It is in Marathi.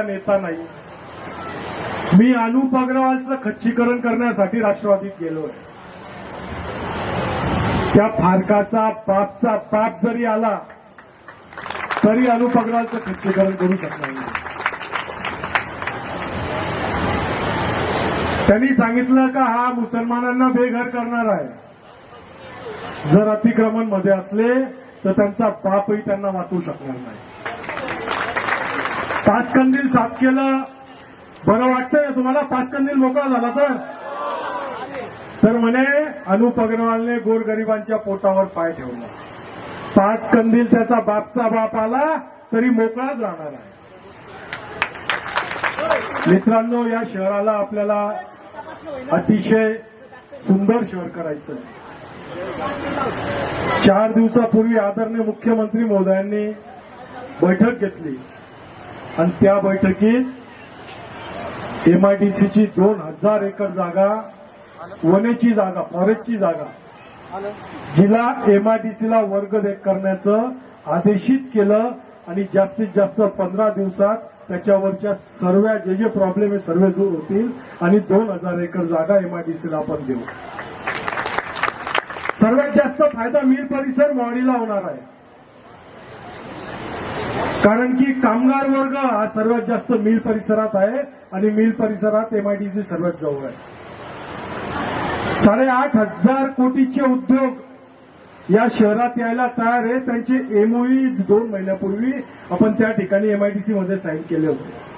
का नेता नाही? मी अनुप अग्रवालचं खच्चीकरण करण्यासाठी राष्ट्रवादीत गेलोय त्या फारकाचा पापचा पाप जरी आला तरी अनुप अग्रवालचं खच्चीकरण करू शकणार नाही. त्यांनी सांगितलं का हा मुसलमानांना बेघर करणार आहे. जर अतिक्रमणमध्ये असले तर त्यांचा पापही त्यांना वाचवू शकणार नाही. पाच कंदील साफ केलं. बरं वाटतंय तुम्हाला? पाच कंदील मोकळा झाला तर? तर म्हणे अनुप अग्रवालने गोरगरिबांच्या पोटावर पाय ठेवला. पाच कंदील त्याचा बापचा बाप आला तरी मोकळाच राहणार आहे. मित्रांनो या शहराला आपल्याला अतिशय सुंदर शहर करायचं चार दिवसापूर्वी आदरणीय मुख्यमंत्री महोदयांनी बैठक घेतली. आणि त्या बैठकीत एमआयडीसीची दोन हजार एकर जागा वनेची जागा फॉरेस्टची जागा जिला एमआयडीसीला वर्ग देख करण्याचं आदेशित केलं आणि जास्तीत जास्त पंधरा दिवसात त्याच्यावरच्या सर्व जे जे प्रॉब्लेम हे सर्व दूर होतील आणि दोन हजार एकर जागा एमआयडीसीला आपण देऊ. सर्वात जास्त फायदा मीर परिसर मॉडीला होणार आहे. कारण की कामगार वर्ग हा सर्वात जास्त मिल परिसरात आहे आणि मिल परिसरात एमआयडीसी सर्वात जवळ आहे. साडेआठ हजार कोटीचे उद्योग या शहरात यायला तयार आहे. त्यांचे एमओई दोन महिन्यापूर्वी आपण त्या ठिकाणी एमआयडीसी मध्ये साईन केले होते.